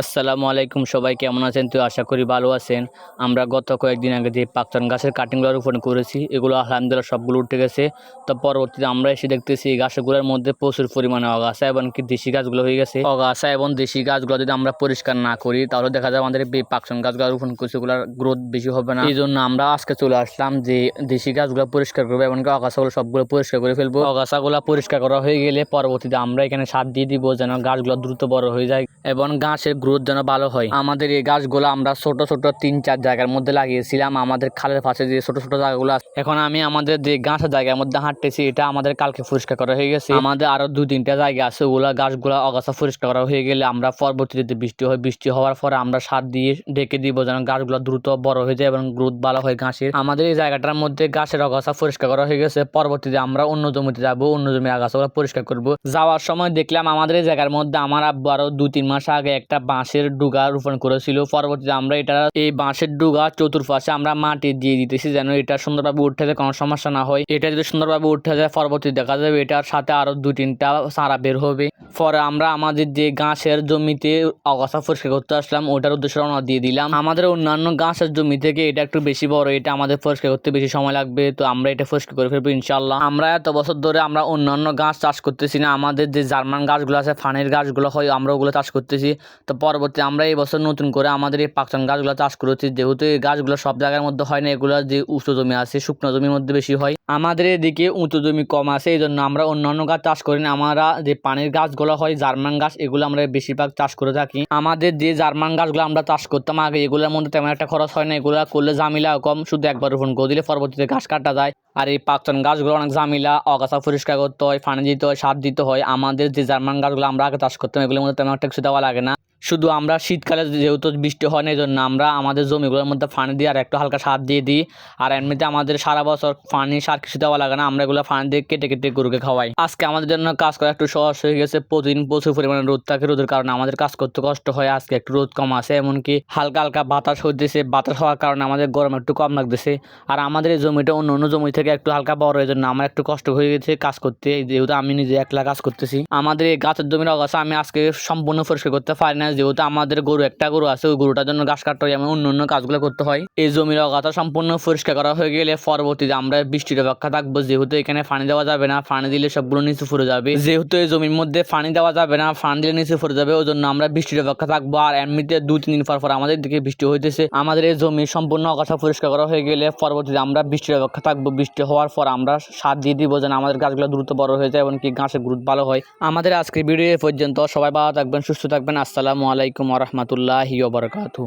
আসসালামু আলাইকুম, সবাই কেমন আছেন? তো আশা করি ভালো আছেন। আমরা গত কয়েকদিন আগে যে পাকচান গাছের কাটিংগুলো রোপণ করেছি, এগুলো আলহামদুলিল্লাহ সবগুলো উঠে গেছে। তো পরবর্তীতে আমরা এসে দেখতেছি, এই গাছগুলোর মধ্যে প্রচুর পরিমাণে অগাছা এবং কি দেশি গাছগুলো হয়ে গেছে। অগাছা এবং দেশি গাছগুলো যদি আমরা পরিষ্কার না করি, তাহলে দেখা যায় আমাদের পাকচান গাছগুলো রোপণ করছে এগুলোর গ্রোথ বেশি হবে না। এই জন্য আমরা আজকে চলে আসলাম যে দেশি গাছগুলো পরিষ্কার করব এবং কি আগাছাগুলো সবগুলো পরিষ্কার করে ফেলব। আগাছাগুলো পরিষ্কার করা হয়ে গেলে পরবর্তীতে আমরা এখানে সার দিয়ে দিব যেন গাছগুলো দ্রুত বড় হয়ে যায়। এবং গাছের গ্রোথ যেন ভালো হয়। আমাদের এই গাছগুলো আমরা ছোট ছোট তিন, চার জায়গার মধ্যে লাগিয়েছিলাম। আমাদের খালের পাশে যে ছোট ছোট জায়গাগুলো আছে, এখন আমি আমাদের যে গাছের জায়গার মধ্যে হাঁটতেছি, এটা আমাদের কালকে পরিষ্কার করা হয়ে গেছে। আমাদের আরও দু, তিনটা জায়গা আছে, ওগুলা গাছগুলো অগাছা পরিষ্কার করা হয়ে গেলে আমরা পরবর্তীতে বৃষ্টি হয়। বৃষ্টি হওয়ার পরে আমরা সার দিয়ে ডেকে দিব যেন গাছগুলো দ্রুত বড় হয়ে যায় এবং গ্রোথ ভালো হয় গাছের। আমাদের এই জায়গাটার মধ্যে গাছের অগাছা পরিষ্কার করা হয়ে গেছে। পরবর্তীতে আমরা অন্য জমিতে যাব, অন্য জমির আগাছাগুলো পরিষ্কার করব। যাওয়ার সময় দেখলাম আমাদের এই জায়গার মধ্যে আমার আব্বু আরও দু, তিন মাস আগে একটা বাঁশের ডুগা রোপণ করেছিল। পরবর্তীতে আমরা এটা, এই বাঁশের ডুগা চতুর্পাশে আমরা মাটি দিয়ে দিতেছি যেন এটা সুন্দরভাবে উঠে যায়, কোনো সমস্যা না হয়। এটা যদি সুন্দরভাবে উঠে যায়, পরবর্তী দেখা যাবে এটার সাথে আরও দু তিনটা সারা বের হবে। পরে আমরা আমাদের যে ঘাসের জমিতে অগাছা পরিষ্কার করতে আসলাম ওটার উদ্দেশ্যে রওনা দিয়ে দিলাম। আমাদের অন্যান্য ঘাসের জমি থেকে এটা একটু বেশি বড়, এটা আমাদের পরিষ্কার করতে বেশি সময় লাগবে, তো আমরা এটা পরিষ্কার করে ফেলব ইনশাল্লাহ আমরা এত বছর ধরে আমরা অন্যান্য গাছ চাষ করতেছি না, আমাদের যে জার্মান গাছগুলো আছে, ফানের গাছগুলো হয়, আমরা ওগুলো চাষ করতেছি। তো পরবর্তী আমরা এই বছর নতুন করে আমাদের এই পাকচান গাছগুলো চাষ করেছি, যেহেতু এই গাছগুলো সব জায়গার মধ্যে হয় না, এগুলো যে উঁচু জমি আছে, শুকনো জমির মধ্যে বেশি হয়। আমাদের এদিকে উঁচু জমি কম আছে এই জন্য আমরা অন্যান্য গাছ চাষ করি না, আমরা যে পানির গাছগুলো হয় জার্মান গাছ, এগুলো আমরা বেশিরভাগ চাষ করে থাকি। আমাদের যে জার্মান গাছগুলো আমরা চাষ করতাম আগে, এগুলোর মধ্যে তেমন একটা খরচ হয় না। এগুলো করলে জামিলা কম। শুধু একবার রোপণ করে দিলে পরবর্তীতে ঘাস কাটা যায়। আর এই পাকচন গাছগুলো অনেক জামিলা অগাছা পরিষ্কার করতে হয় পানি দিতে হয়, সার দিতে হয়। আমাদের যে জার্মান গাছগুলো আমরা আগে চাষ করতাম, এগুলোর মধ্যে তেমন একটা কিছু দেওয়া লাগে না। শুধু আমরা শীতকালে যেহেতু বৃষ্টি হয় না এই জন্য আমরা আমাদের জমিগুলোর মধ্যে পানি দিয়ে আর একটু হালকা সার দিয়ে দিই। আর এমনিতে আমাদের সারা বছর পানি, সার কিছু দেওয়া লাগে না, আমরা এগুলো পানি দিয়ে কেটে কেটে গরুকে খাওয়াই। আজকে আমাদের জন্য কাজ করা একটু সহজ হয়ে গেছে। প্রতিদিন প্রচুর পরিমাণে রোদ থাকে রোদের কারণে আমাদের কাজ করতে কষ্ট হয়। আজকে একটু রোদ কম আছে, এমনকি হালকা হালকা বাতাস হইতেছে। বাতাস হওয়ার কারণে আমাদের গরম একটু কম লাগতেছে। আর আমাদের এই জমিটা অন্য অন্য জমি থেকে একটু হালকা বড় এই জন্য আমার একটু কষ্ট হয়ে গেছে কাজ করতে। যেহেতু আমি নিজে একলা কাজ করতেছি। আমাদের এই গাছের জমির অগাছা আমি আজকে সম্পূর্ণ পরিষ্কার করতে পারি না যেহেতু আমাদের গরু, একটা গরু আছে, ওই গরুটার জন্য ঘাস কাটতে হয় অন্য অন্য কাজগুলো করতে হয়। এই জমির অগাছা সম্পূর্ণ পরিষ্কার করা হয়ে গেলে পরবর্তীতে আমরা বৃষ্টির অপেক্ষা থাকব। যেহেতু এখানে পানি দেওয়া যাবে না, পানি দিলে সবগুলো নিচে ফুরে যাবে। যেহেতু এই জমির মধ্যে পানি দেওয়া যাবে না, পানি দিলে নিচে ফুরে যাবে, ওই জন্য আমরা বৃষ্টির অপেক্ষা থাকব। আর এমনিতে দু, তিন দিন পর পর আমাদের দিকে বৃষ্টি হইতেছে। আমাদের এই জমি সম্পূর্ণ অগাছা পরিষ্কার করা হয়ে গেলে পরবর্তীতে আমরা বৃষ্টির অপেক্ষা থাকব। বৃষ্টি হওয়ার পর আমরা সার দিয়ে দিব যেন আমাদের গাছগুলো দ্রুত বড় হয়ে যায়, এমনকি ঘাসের গ্রোথ ভালো হয়। আমাদের আজকের ভিডিও পর্যন্ত। সবাই ভালো থাকবেন, সুস্থ থাকবেন। আসসালামু আলাইকুম রহমতুল্লাহি বারকাতু